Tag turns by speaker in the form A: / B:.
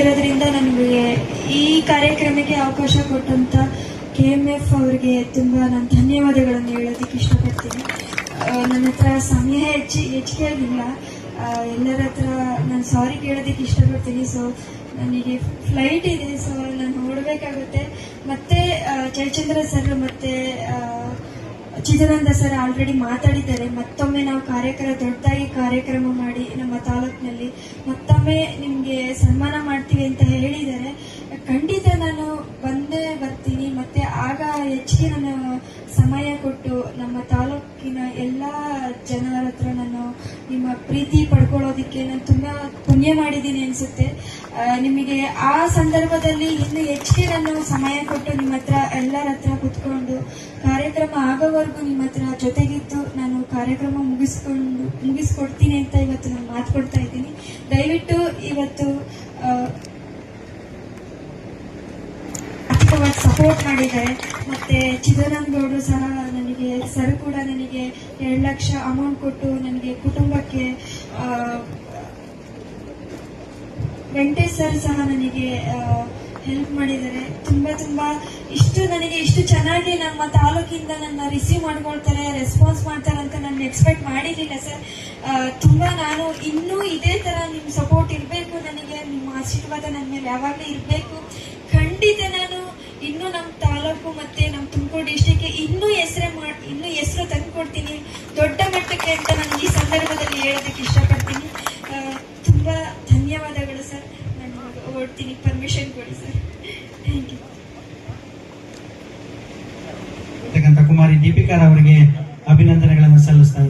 A: ಇರೋದ್ರಿಂದ ನನಗೆ ಈ ಕಾರ್ಯಕ್ರಮಕ್ಕೆ ಅವಕಾಶ ಕೊಟ್ಟಂತ ಕೆ ಎಂ ಎಫ್ ಅವರಿಗೆ ತುಂಬಾ ನಾನು ಧನ್ಯವಾದಗಳನ್ನು ಹೇಳೋದಕ್ಕೆ ಇಷ್ಟಪಡ್ತೀನಿ. ನನ್ನ ಹತ್ರ ಸಮಯ ಹೆಚ್ಚಿ, ಹೆಚ್ಚಿಗೆ ಆಗಿಲ್ಲ. ಎಲ್ಲರ ಹತ್ರ ನಾನು ಸಾರಿ ಕೇಳೋದಕ್ಕೆ ಇಷ್ಟಪಡ್ತೀನಿ. ಸೊ ನನಗೆ ಫ್ಲೈಟ್ ಇದೆ. ಸೊ ನಾನು ನೋಡಬೇಕಾಗುತ್ತೆ. ಮತ್ತೆ ಜಯಚಂದ್ರ ಸರ್ ಮತ್ತೆ ಚಿದಾನಂದ ಸರ್ ಆಲ್ರೆಡಿ ಮಾತಾಡಿದ್ದಾರೆ. ಮತ್ತೊಮ್ಮೆ ನಾವು ಕಾರ್ಯಕ್ರಮ ದೊಡ್ಡದಾಗಿ ಕಾರ್ಯಕ್ರಮ ಮಾಡಿ ನಮ್ಮ ತಾಲೂಕಿನಲ್ಲಿ ಮತ್ತೊಮ್ಮೆ ನಿಮಗೆ ಹೆಚ್ಚಿಗೆ ನಾನು ಸಮಯ ಕೊಟ್ಟು ನಮ್ಮ ತಾಲೂಕಿನ ಎಲ್ಲ ಜನರ ಹತ್ರ ನಾನು ನಿಮ್ಮ ಪ್ರೀತಿ ಪಡ್ಕೊಳ್ಳೋದಕ್ಕೆ ನಾನು ತುಂಬಾ ಪುಣ್ಯ ಮಾಡಿದ್ದೀನಿ ಅನ್ಸುತ್ತೆ. ನಿಮಗೆ ಆ ಸಂದರ್ಭದಲ್ಲಿ ಇನ್ನು ಹೆಚ್ಚಿಗೆ ನಾನು ಸಮಯ ಕೊಟ್ಟು ನಿಮ್ಮ ಹತ್ರ ಎಲ್ಲರ ಹತ್ರ ಕುತ್ಕೊಂಡು ಕಾರ್ಯಕ್ರಮ ಆಗೋವರೆಗೂ ನಿಮ್ಮ ಹತ್ರ ಜೊತೆಗಿದ್ದು ನಾನು ಕಾರ್ಯಕ್ರಮ ಮುಗಿಸ್ಕೊಂಡು ಮುಗಿಸ್ಕೊಡ್ತೀನಿ ಅಂತ ಇವತ್ತು ನಾನು ಮಾತು ಕೊಡ್ತಾ ಇದ್ದೀನಿ. ದಯವಿಟ್ಟು ಇವತ್ತು ಆ, ಆರ್ಥಿಕವಾಗಿ ಸಪೋರ್ಟ್ ಮಾಡಿದ್ದಾರೆ. ಮತ್ತೆ ಚಿದಾನಂದ ಗೌಡರು ಸಹ ನನಗೆ, ಸರ್ ಕೂಡ ನನಗೆ ಎರಡು ಲಕ್ಷ ಅಮೌಂಟ್ ಕೊಟ್ಟು ನನಗೆ ಕುಟುಂಬಕ್ಕೆ ವೆಂಕಟೇಶ್ ಸರ್ ಸಹ ನನಗೆ ಹೆಲ್ಪ್ ಮಾಡಿದ್ದಾರೆ. ತುಂಬಾ ತುಂಬಾ ಇಷ್ಟು ನನಗೆ ಇಷ್ಟು ಚೆನ್ನಾಗಿ ನಮ್ಮ ತಾಲೂಕಿಂದ ನನ್ನ ರಿಸೀವ್ ಮಾಡ್ಕೊಳ್ತಾರೆ ರೆಸ್ಪಾನ್ಸ್ ಮಾಡ್ತಾರೆ ಅಂತ ನಾನು ಎಕ್ಸ್ಪೆಕ್ಟ್ ಮಾಡಿರಲಿಲ್ಲ ಸರ್. ತುಂಬಾ ನಾನು ಇನ್ನೂ ಇದೇ ತರ ನಿಮ್ಮ ಸಪೋರ್ಟ್ ಇರಬೇಕು ನನಗೆ, ನಿಮ್ಮ ಆಶೀರ್ವಾದ ನನ್ನ ಮೇಲೆ ಯಾವಾಗಲೂ ಇರಬೇಕು. ಇನ್ನೂ ಹೆಸರೇ ಮಾಡಿ ಇನ್ನೂ ಹೆಸರು ತಂದ್ಕೊಡ್ತೀನಿ. ದೊಡ್ಡ ಮಟ್ಟಕ್ಕೆ ಅಂತ ನಾನು ಈ ಸಂದರ್ಭದಲ್ಲಿ ಹೇಳೋದಕ್ಕೆ ಇಷ್ಟಪಡ್ತೀನಿ. ತುಂಬ ಧನ್ಯವಾದಗಳು ಸರ್. ನಾನು ಓಡ್ತೀನಿ ಪರ್ಮಿಷನ್ ಕೊಡಿ ಸರ್. ಥ್ಯಾಂಕ್ ಯು
B: ಕುಮಾರಿ ದೀಪಿಕಾರ್ ಅವರಿಗೆ ಅಭಿನಂದನೆಗಳನ್ನು ಸಲ್ಲಿಸ್ತಾ